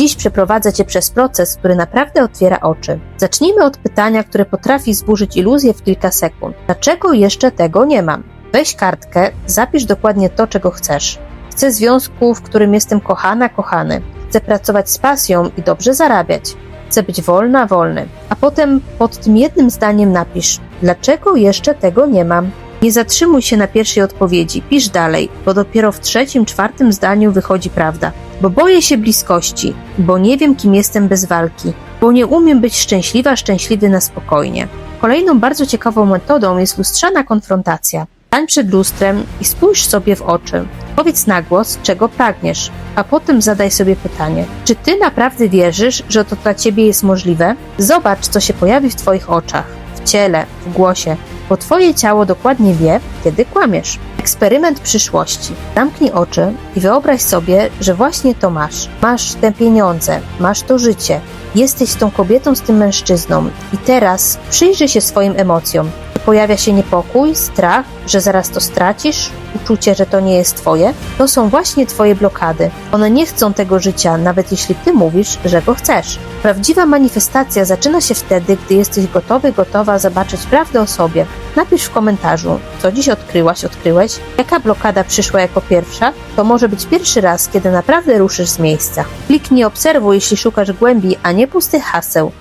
Dziś przeprowadzę Cię przez proces, który naprawdę otwiera oczy. Zacznijmy od pytania, które potrafi zburzyć iluzję w kilka sekund. Dlaczego jeszcze tego nie mam? Weź kartkę, zapisz dokładnie to, czego chcesz. Chcę związku, w którym jestem kochana, kochany. Chcę pracować z pasją i dobrze zarabiać. Chcę być wolna, wolny. A potem pod tym jednym zdaniem napisz: Dlaczego jeszcze tego nie mam? Nie zatrzymuj się na pierwszej odpowiedzi, pisz dalej, bo dopiero w trzecim, czwartym zdaniu wychodzi prawda. Bo boję się bliskości, bo nie wiem, kim jestem bez walki, bo nie umiem być szczęśliwa, szczęśliwy na spokojnie. Kolejną bardzo ciekawą metodą jest lustrzana konfrontacja. Stań przed lustrem i spójrz sobie w oczy. Powiedz na głos, czego pragniesz, a potem zadaj sobie pytanie: czy ty naprawdę wierzysz, że to dla ciebie jest możliwe? Zobacz, co się pojawi w twoich oczach, w ciele, w głosie, bo twoje ciało dokładnie wie, kiedy kłamiesz. Eksperyment przyszłości. Zamknij oczy i wyobraź sobie, że właśnie to masz. Masz te pieniądze, masz to życie. Jesteś tą kobietą, z tym mężczyzną i teraz przyjrzyj się swoim emocjom. Pojawia się niepokój, strach, że zaraz to stracisz, uczucie, że to nie jest twoje. To są właśnie twoje blokady. One nie chcą tego życia, nawet jeśli ty mówisz, że go chcesz. Prawdziwa manifestacja zaczyna się wtedy, gdy jesteś gotowy, gotowa zobaczyć prawdę o sobie. Napisz w komentarzu, co dziś odkryłaś, odkryłeś, jaka blokada przyszła jako pierwsza. To może być pierwszy raz, kiedy naprawdę ruszysz z miejsca. Kliknij obserwuj, jeśli szukasz głębi, a nie pustych haseł.